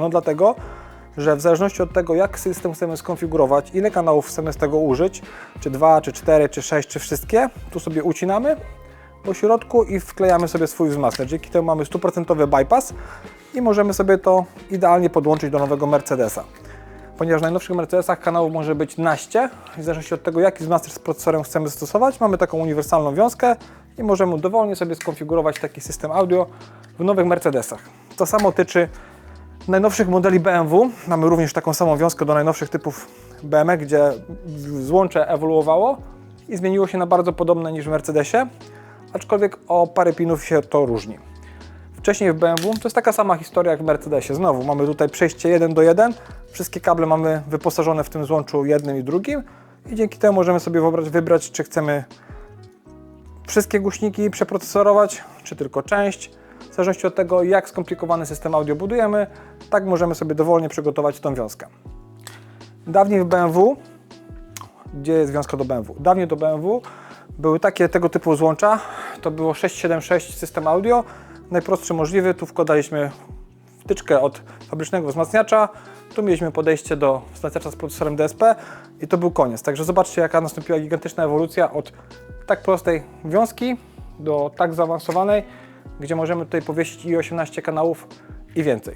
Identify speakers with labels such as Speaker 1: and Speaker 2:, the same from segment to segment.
Speaker 1: No dlatego, że w zależności od tego, jak system chcemy skonfigurować, ile kanałów chcemy z tego użyć, czy dwa, czy cztery, czy sześć, czy wszystkie, tu sobie ucinamy po środku i wklejamy sobie swój wzmacniacz. Dzięki temu mamy stuprocentowy bypass i możemy sobie to idealnie podłączyć do nowego Mercedesa. Ponieważ w najnowszych Mercedesach kanałów może być naście, w zależności od tego, jaki wzmacniacz z procesorem chcemy stosować, mamy taką uniwersalną wiązkę i możemy dowolnie sobie skonfigurować taki system audio w nowych Mercedesach. To samo tyczy najnowszych modeli BMW. Mamy również taką samą wiązkę do najnowszych typów BMW, gdzie złącze ewoluowało i zmieniło się na bardzo podobne niż w Mercedesie, aczkolwiek o parę pinów się to różni. Wcześniej w BMW to jest taka sama historia jak w Mercedesie. Znowu mamy tutaj przejście 1 do 1. Wszystkie kable mamy wyposażone w tym złączu jednym i drugim i dzięki temu możemy sobie wybrać, wybrać czy chcemy wszystkie głośniki przeprocesorować, czy tylko część. W zależności od tego, jak skomplikowany system audio budujemy, tak możemy sobie dowolnie przygotować tą wiązkę. Dawniej w BMW, gdzie jest wiązka do BMW? Dawniej do BMW były takie tego typu złącza, to było 676 system audio, najprostszy możliwy, tu wkładaliśmy wtyczkę od fabrycznego wzmacniacza, tu mieliśmy podejście do wzmacniacza z procesorem DSP i to był koniec. Także zobaczcie jaka nastąpiła gigantyczna ewolucja od tak prostej wiązki do tak zaawansowanej, gdzie możemy tutaj powiesić i 18 kanałów i więcej.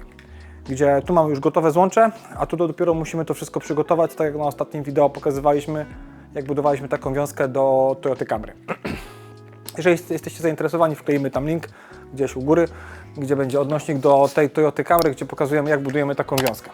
Speaker 1: Gdzie tu mamy już gotowe złącze, a tu dopiero musimy to wszystko przygotować, tak jak na ostatnim wideo pokazywaliśmy, jak budowaliśmy taką wiązkę do Toyota Camry. Jeżeli jest- jesteście zainteresowani, wkleimy tam link gdzieś u góry, gdzie będzie odnośnik do tej Toyota Camry, gdzie pokazujemy jak budujemy taką wiązkę.